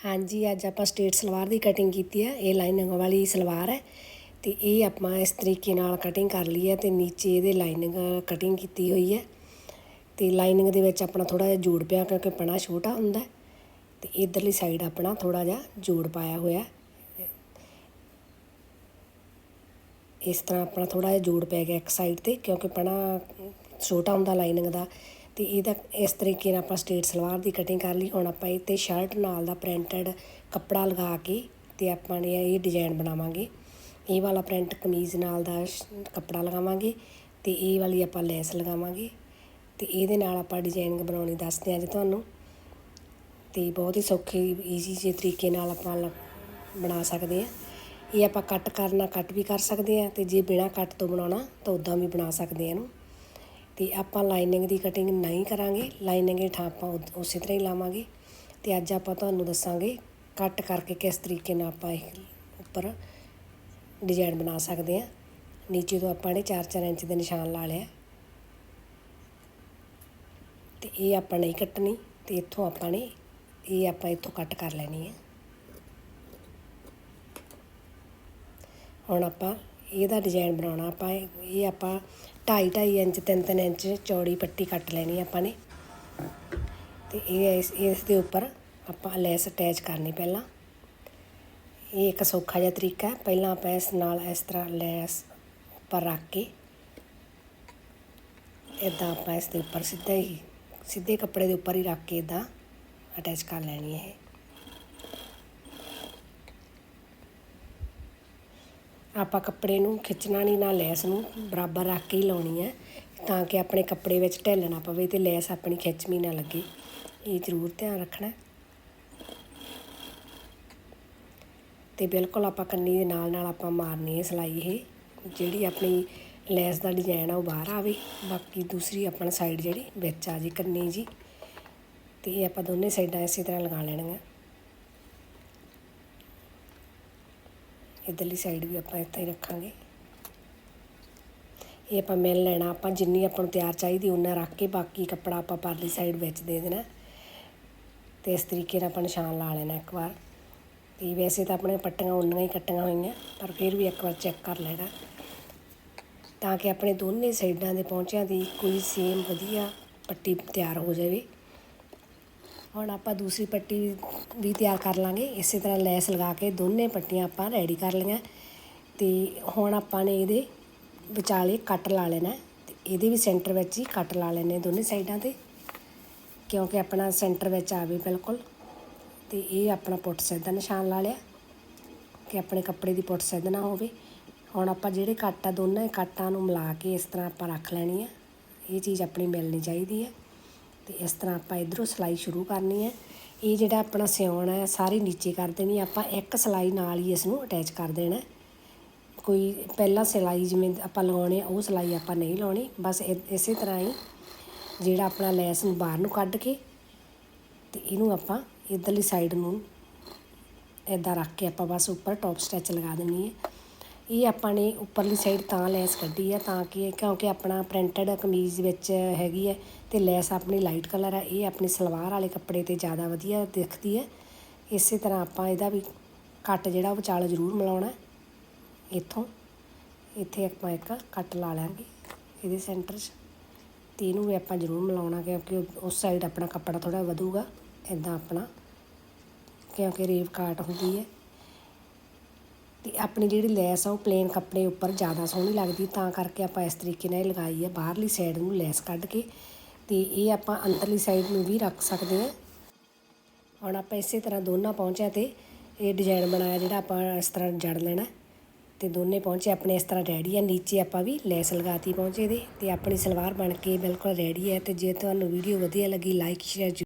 ਹਾਂਜੀ, ਅੱਜ ਆਪਾਂ ਸਟੇਟ ਸਲਵਾਰ ਦੀ ਕਟਿੰਗ ਕੀਤੀ ਹੈ। ਇਹ ਲਾਈਨਿੰਗ ਵਾਲੀ ਸਲਵਾਰ ਹੈ ਤੇ ਇਹ ਆਪਾਂ ਇਸ ਤਰੀਕੇ ਨਾਲ ਕਟਿੰਗ ਕਰ ਲਈ ਹੈ ਤੇ ਨੀਚੇ ਇਹਦੇ ਲਾਈਨਿੰਗ ਕਟਿੰਗ ਕੀਤੀ ਹੋਈ ਹੈ। ਤੇ ਲਾਈਨਿੰਗ ਦੇ ਵਿੱਚ ਆਪਣਾ ਥੋੜਾ ਜਿਹਾ ਜੋੜ ਪਿਆ ਕਿਉਂਕਿ ਪਣਾ ਛੋਟਾ ਹੁੰਦਾ ਤੇ ਇਧਰਲੀ ਸਾਈਡ ਆਪਣਾ ਥੋੜਾ ਜਿਹਾ ਜੋੜ ਪਾਇਆ ਹੋਇਆ ਇਸ ਤਰ੍ਹਾਂ ਆਪਣਾ ਥੋੜਾ ਜਿਹਾ ਜੋੜ ਪੈ ਗਿਆ ਇੱਕ ਸਾਈਡ ਤੇ ਕਿਉਂਕਿ ਪਣਾ ਛੋਟਾ ਹੁੰਦਾ ਲਾਈਨਿੰਗ ਦਾ। ਤੇ ਇਹਦਾ ਇਸ ਤਰੀਕੇ ਨਾਲ ਆਪਾਂ ਸਟੇਟ ਸਲਵਾਰ ਦੀ ਕਟਿੰਗ ਕਰ ਲਈ। ਹੁਣ ਆਪਾਂ ਇਹ ਤੇ ਸ਼ਰਟ ਨਾਲ ਦਾ ਪ੍ਰਿੰਟਡ ਕੱਪੜਾ ਲਗਾ ਕੇ ਤੇ ਆਪਾਂ ਨੇ ਇਹ ਡਿਜ਼ਾਈਨ ਬਣਾਵਾਂਗੇ। ਇਹ ਵਾਲਾ ਪ੍ਰਿੰਟ ਕਮੀਜ਼ ਨਾਲ ਦਾ ਕੱਪੜਾ ਲਗਾਵਾਂਗੇ ਤੇ ਇਹ ਵਾਲੀ ਆਪਾਂ ਲੈਸ ਲਗਾਵਾਂਗੇ ਤੇ ਇਹਦੇ ਨਾਲ ਆਪਾਂ ਡਿਜ਼ਾਈਨਿੰਗ ਬਣਾਉਣੀ ਦੱਸਦੇ ਹਾਂ ਜੀ ਤੁਹਾਨੂੰ। ਤੇ ਬਹੁਤ ਹੀ ਸੌਖੇ ਈਜ਼ੀ ਜਿਹੇ ਤਰੀਕੇ ਨਾਲ ਆਪਾਂ ਬਣਾ ਸਕਦੇ ਹਾਂ ਇਹ ਆਪਾਂ ਕੱਟ ਕਰਨਾ ਕੱਟ ਵੀ ਕਰ ਸਕਦੇ ਹਾਂ ਤੇ ਜੇ ਬਿਨਾ ਕੱਟ ਤੋਂ ਬਣਾਉਣਾ ਤਾਂ ਉਦਾਂ ਵੀ ਬਣਾ ਸਕਦੇ ਹਾਂ ਇਹਨੂੰ। ਤੇ ਆਪਾਂ ਲਾਈਨਿੰਗ ਦੀ ਕਟਿੰਗ ਨਹੀਂ ਕਰਾਂਗੇ। ਲਾਈਨਿੰਗ ਹੇਠਾਂ ਥਾਂ ਆਪਾਂ ਉਸੇ ਤਰ੍ਹਾਂ ਹੀ ਲਾਵਾਂਗੇ। ਤੇ ਅੱਜ ਆਪਾਂ ਤੁਹਾਨੂੰ ਦੱਸਾਂਗੇ ਕੱਟ ਕਰਕੇ ਕਿਸ ਤਰੀਕੇ ਨਾਲ ਆਪਾਂ ਇਹ ਉੱਪਰ ਡਿਜ਼ਾਈਨ ਬਣਾ ਸਕਦੇ ਹਾਂ। ਨੀਚੇ ਤੋਂ ਆਪਾਂ ਨੇ 4-4 ਇੰਚ ਦੇ ਨਿਸ਼ਾਨ ਲਾ ਲਿਆ ਤੇ ਇਹ ਆਪਾਂ ਨਹੀਂ ਕੱਟਣੀ ਤੇ ਇੱਥੋਂ ਆਪਾਂ ਨੇ, ਇਹ ਆਪਾਂ ਇੱਥੋਂ ਕੱਟ ਕਰ ਲੈਣੀ ਹੈ। ਹੁਣ ਆਪਾਂ ਇਹਦਾ ਡਿਜ਼ਾਈਨ ਬਣਾਉਣਾ ਆਪਾਂ, ਇਹ ਆਪਾਂ 2.5 2.5 ਇੰਚ 3-3 ਇੰਚ ਚੌੜੀ ਪੱਟੀ ਕੱਟ ਲੈਣੀ ਆਪਾਂ ਨੇ। ਤੇ ਇਹ ਇਸ ਇਸ ਦੇ ਉੱਪਰ ਆਪਾਂ ਲੈਸ ਅਟੈਚ ਕਰਨੀ ਪਹਿਲਾਂ। ਇਹ ਇੱਕ ਸੌਖਾ ਜਿਹਾ ਤਰੀਕਾ ਹੈ, ਪਹਿਲਾਂ ਆਪਾਂ ਇਸ ਨਾਲ ਇਸ ਤਰ੍ਹਾਂ ਲੈਸ ਉੱਪਰ ਰੱਖ ਕੇ ਇਦਾਂ ਆਪਾਂ ਇਸ ਦੇ ਉੱਪਰ ਸਿੱਧਾ ਹੀ, ਸਿੱਧੇ ਕੱਪੜੇ ਦੇ ਉੱਪਰ ਹੀ ਰੱਖ ਕੇ ਇਦਾਂ ਅਟੈਚ ਕਰ ਲੈਣੀ ਹੈ ਆਪਾਂ ਕੱਪੜੇ ਨੂੰ ਖਿੱਚਣਾ ਨਹੀਂ, ਨਾ ਲੈਸ ਨੂੰ ਬਰਾਬਰ ਰੱਖ ਕੇ ਹੀ ਲਾਉਣੀ ਹੈ, ਤਾਂ ਕਿ ਆਪਣੇ ਕੱਪੜੇ ਵਿੱਚ ਢਿੱਲ ਨਾ ਪਵੇ ਅਤੇ ਲੈਸ ਆਪਣੀ ਖਿੱਚਵੀਂ ਨਾ ਲੱਗੇ। ਇਹ ਜ਼ਰੂਰ ਧਿਆਨ ਰੱਖਣਾ ਤੇ ਬਿਲਕੁਲ ਆਪਾਂ ਕੰਨੀ ਦੇ ਨਾਲ ਨਾਲ ਆਪਾਂ ਮਾਰਨੀ ਹੈ ਸਲਾਈ ਇਹ, ਜਿਹੜੀ ਆਪਣੀ ਲੈਸ ਦਾ ਡਿਜ਼ਾਈਨ ਆ ਉਹ ਬਾਹਰ ਆਵੇ, ਬਾਕੀ ਦੂਸਰੀ ਆਪਣਾ ਸਾਈਡ ਜਿਹੜੀ ਵਿੱਚ ਆ ਜੀ ਕੰਨੀ ਜੀ, ਤੇ ਇਹ ਆਪਾਂ ਦੋਨੇ ਸਾਈਡਾਂ ਇਸੇ ਤਰ੍ਹਾਂ ਲਗਾ ਲੈਣੀਆਂ। ਇਧਰਲੀ ਸਾਈਡ ਵੀ ਆਪਾਂ ਇੱਥੇ ਹੀ ਰੱਖਾਂਗੇ। ਇਹ ਆਪਾਂ ਮਿਲ ਲੈਣਾ, ਆਪਾਂ ਜਿੰਨੀ ਆਪਾਂ ਨੂੰ ਤਿਆਰ ਚਾਹੀਦੀ ਉਹਨਾਂ ਰੱਖ ਕੇ ਬਾਕੀ ਕੱਪੜਾ ਆਪਾਂ ਪਰਲੀ ਸਾਈਡ ਵਿੱਚ ਦੇ ਦੇਣਾ। ਤੇ ਇਸ ਤਰੀਕੇ ਨਾਲ ਆਪਾਂ ਨਿਸ਼ਾਨ ਲਾ ਲੈਣਾ ਇੱਕ ਵਾਰ। ਤੇ ਵੈਸੇ ਤਾਂ ਆਪਣੇ ਪੱਟੀਆਂ ਉਨੀਆਂ ਹੀ ਕੱਟੀਆਂ ਹੋਈਆਂ, ਪਰ ਫਿਰ ਵੀ ਇੱਕ ਵਾਰ ਚੈੱਕ ਕਰ ਲੈਣਾ। ਤਾਂ ਕਿ ਆਪਣੇ ਦੋਨੇ ਸਾਈਡਾਂ ਦੇ ਪਹੁੰਚਿਆਂ ਦੀ ਕੋਈ ਸੇਮ ਵਧੀਆ ਪੱਟੀ ਤਿਆਰ ਹੋ ਜਾਵੇ। ਹੁਣ ਆਪਾਂ ਦੂਸਰੀ ਪੱਟੀ ਵੀ ਤਿਆਰ ਕਰ ਲਾਂਗੇ। ਇਸੇ ਤਰ੍ਹਾਂ ਲੈਸ ਲਗਾ ਕੇ ਦੋਨੇ ਪੱਟੀਆਂ ਆਪਾਂ ਰੈਡੀ ਕਰ ਲਈਆਂ। ਤੇ ਹੁਣ ਆਪਾਂ ਨੇ ਇਹਦੇ ਵਿਚਾਲੇ ਕੱਟ ਲਾ ਲੈਣਾ। ਤੇ ਇਹਦੇ ਵੀ ਸੈਂਟਰ ਵਿੱਚ ਹੀ ਕੱਟ ਲਾ ਲੈਣੇ ਦੋਨੇ ਸਾਈਡਾਂ ਤੇ। ਕਿਉਂਕਿ ਆਪਣਾ ਸੈਂਟਰ ਵਿੱਚ ਆਵੇ ਬਿਲਕੁਲ। ਤੇ ਇਹ ਆਪਣਾ ਪੁੱਟ ਸਿੱਧਾ ਨਿਸ਼ਾਨ ਲਾ ਲਿਆ। ਕਿ ਆਪਣੇ ਕੱਪੜੇ ਦੀ ਪੁੱਟ ਸਿੱਧ ਨਾ ਹੋਵੇ। ਹੁਣ ਆਪਾਂ ਜਿਹੜੇ ਕੱਟ ਆ ਦੋਨਾਂ ਕੱਟਾਂ ਨੂੰ ਮਿਲਾ ਕੇ ਇਸ ਤਰ੍ਹਾਂ ਆਪਾਂ ਰੱਖ ਲੈਣੀ ਆ। ਇਹ ਚੀਜ਼ ਆਪਣੀ ਮਿਲਣੀ ਚਾਹੀਦੀ ਹੈ ਤੇ ਇਸ ਤਰ੍ਹਾਂ ਆਪਾਂ ਇਧਰੋਂ ਸਲਾਈ ਸ਼ੁਰੂ ਕਰਨੀ ਹੈ। ਇਹ ਜਿਹੜਾ ਆਪਣਾ ਸਿਉਣ ਹੈ, ਸਾਰੀ ਨੀਚੇ ਕਰ ਦੇਣੀ ਆਪਾਂ ਇੱਕ ਸਲਾਈ ਨਾਲ ਹੀ ਇਸ ਨੂੰ ਅਟੈਚ ਕਰ ਦੇਣਾ ਕੋਈ ਪਹਿਲਾਂ ਸਿਲਾਈ ਜਿਵੇਂ ਆਪਾਂ ਲਗਾਉਣੇ ਉਹ ਸਲਾਈ ਆਪਾਂ ਨਹੀਂ ਲਾਉਣੀ। ਬਸ ਇਸੇ ਤਰ੍ਹਾਂ ਹੀ ਜਿਹੜਾ ਆਪਣਾ ਲੈਸ ਨੂੰ ਬਾਹਰ ਨੂੰ ਕੱਢ ਕੇ ਤੇ ਇਹਨੂੰ ਆਪਾਂ ਇਧਰਲੀ ਸਾਈਡ ਨੂੰ ਇਦਾਂ ਰੱਖ ਕੇ ਆਪਾਂ ਬਸ ਉੱਪਰ ਟੌਪ ਸਟੈਚ ਲਗਾ ਦੇਣੀ ਹੈ। ਇਹ ਆਪਾਂ ਨੇ ਉੱਪਰਲੀ ਸਾਈਡ ਤਾਂ ਲੈਸ ਕੱਢੀ ਹੈ ਤਾਂ ਕਿ ਕਿਉਂਕਿ ਆਪਣਾ ਪ੍ਰਿੰਟਡ ਕਮੀਜ਼ ਵਿੱਚ ਹੈਗੀ ਹੈ ਤੇ ਲੈਸ ਆਪਣੀ ਲਾਈਟ ਕਲਰ ਹੈ ਇਹ ਆਪਣੀ ਸਲਵਾਰ ਵਾਲੇ ਕੱਪੜੇ ਤੇ ਜ਼ਿਆਦਾ ਵਧੀਆ ਦਿਖਦੀ ਹੈ ਇਸੇ ਤਰ੍ਹਾਂ ਆਪਾਂ ਇਹਦਾ ਵੀ ਕੱਟ ਜਿਹੜਾ ਵਿਚਾਲ ਜ਼ਰੂਰ ਮਿਲਾਉਣਾ ਇੱਥੋਂ, ਇੱਥੇ ਆਪਾਂ ਇੱਕ ਕੱਟ ਲਾ ਲਾਂਗੇ ਇਹਦੇ ਸੈਂਟਰ 'ਚ ਤੇ ਇਹਨੂੰ ਵੀ ਆਪਾਂ ਜ਼ਰੂਰ ਮਿਲਾਉਣਾ ਕਿਉਂਕਿ ਉਸ ਸਾਈਡ ਆਪਣਾ ਕੱਪੜਾ ਥੋੜਾ ਵਧੂਗਾ ਇਦਾਂ ਆਪਣਾ ਕਿਉਂਕਿ ਰੇਵ ਕਾਟ ਹੁੰਦੀ ਹੈ। ਅਤੇ ਆਪਣੀ ਜਿਹੜੀ ਲੈਸ ਆ ਉਹ ਪਲੇਨ ਕੱਪੜੇ ਉੱਪਰ ਜ਼ਿਆਦਾ ਸੋਹਣੀ ਲੱਗਦੀ, ਤਾਂ ਕਰਕੇ ਆਪਾਂ ਇਸ ਤਰੀਕੇ ਨਾਲ ਲਗਾਈ ਆ ਬਾਹਰਲੀ ਸਾਈਡ ਨੂੰ ਲੈਸ ਕੱਢ ਕੇ ਅਤੇ ਇਹ ਆਪਾਂ ਅੰਦਰਲੀ ਸਾਈਡ ਨੂੰ ਵੀ ਰੱਖ ਸਕਦੇ ਹਾਂ ਹੁਣ ਆਪਾਂ ਇਸੇ ਤਰ੍ਹਾਂ ਦੋਨਾਂ ਪਹੁੰਚਿਆ ਤੇ ਇਹ ਡਿਜ਼ਾਈਨ ਬਣਾਇਆ ਜਿਹੜਾ ਆਪਾਂ ਇਸ ਤਰ੍ਹਾਂ ਜੜ ਲੈਣਾ। ਤੇ ਦੋਨੇ ਪਹੁੰਚੇ ਆਪਣੇ ਇਸ ਤਰ੍ਹਾਂ ਰੈਡੀ ਆ, ਨੀਚੇ ਆਪਾਂ ਵੀ ਲੈਸ ਲਗਾਤੀ ਪਹੁੰਚੇ ਦੇ ਤੇ ਆਪਣੀ ਸਲਵਾਰ ਬਣ ਕੇ ਬਿਲਕੁਲ ਰੈਡੀ ਹੈ ਤੇ ਜੇ ਤੁਹਾਨੂੰ ਵੀਡੀਓ ਵਧੀਆ ਲੱਗੀ ਲਾਈਕ ਸ਼ੇਅਰ